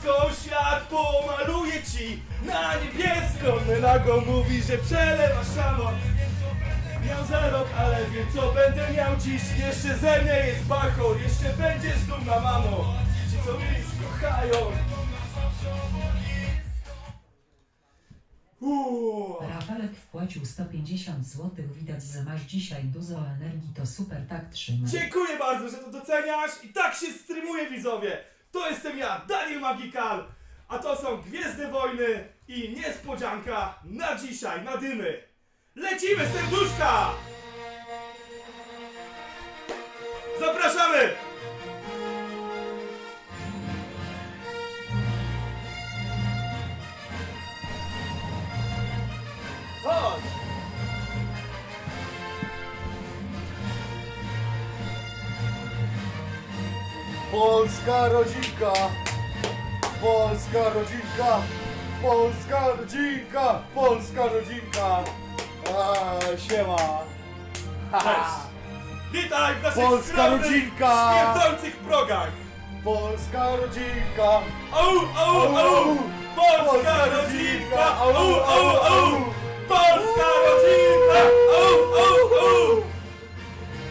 niebieską, świat pomaluje ci na niebieską. Melago mówi, że przelewa szamon. Miał zarok, ale wiem co będę miał dziś Jeszcze ze mnie jest bachor, jeszcze będziesz dumna mamo Ci co mnie już kochają Uuu. Rafalek wpłacił 150 zł. Widać, że masz dzisiaj dużo energii, to super, tak trzymaj. Dziękuję bardzo, że to doceniasz i tak się streamuje widzowie To jestem ja, Daniel Magikal A to są Gwiezdne Wojny i niespodzianka na dzisiaj, na dymy Lecimy serduszka! Zapraszamy! Chodź! Polska rodzinka, polska rodzinka, polska rodzinka, polska rodzinka. A, siema. Cześć! Witaj w naszych Polska skromnych, rodzinka! śmierdzących progach! Polska rodzinka. Au, au, au! Polska rodzinka! Au, au, au! Polska rodzinka! Au, au, au!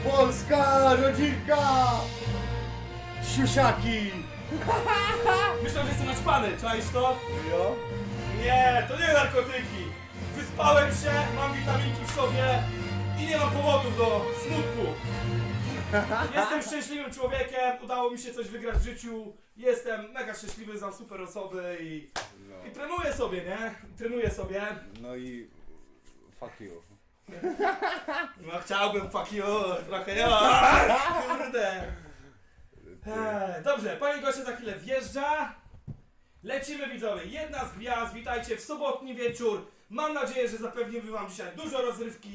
Polska rodzinka. Siusiaki. Myślę, że jestem naćpany, czaisz to? Jo? Nie, to nie narkotyki! Wyspałem się, mam witaminki w sobie i nie mam powodów do smutku. Jestem szczęśliwym człowiekiem, udało mi się coś wygrać w życiu, jestem mega szczęśliwy, znam super osoby i, i trenuję sobie, nie? Trenuję sobie. No i fuck you. No chciałbym, fuck you, trochę ja, kurde. Ech, Dobrze, pani goście za chwilę wjeżdża. Lecimy widzowie, jedna z gwiazd, witajcie w sobotni wieczór. Mam nadzieję, że zapewnimy wam dzisiaj dużo rozrywki.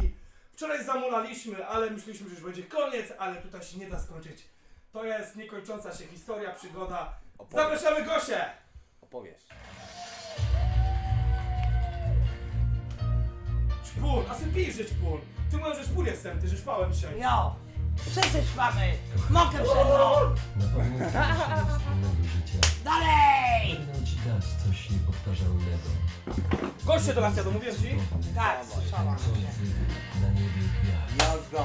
Wczoraj zamulaliśmy, ale myśleliśmy, że już będzie koniec, ale tutaj się nie da skończyć. To jest niekończąca się historia, przygoda. Opowiedz. Zapraszamy Gosię! Opowiesz. Szpul, a ty pijesz, że szpul. Ty mówisz, że szpul jestem, ty że szpałem dzisiaj. Jo, wszyscy mamy. Mokę. Na pewno wspólnego życia. Dalej! Będę ci dać coś niepowtarzalnego. Goście do nas jadą, mówiłem ci? Tak, słyszałam. Na niebie gwiazd. Jazda.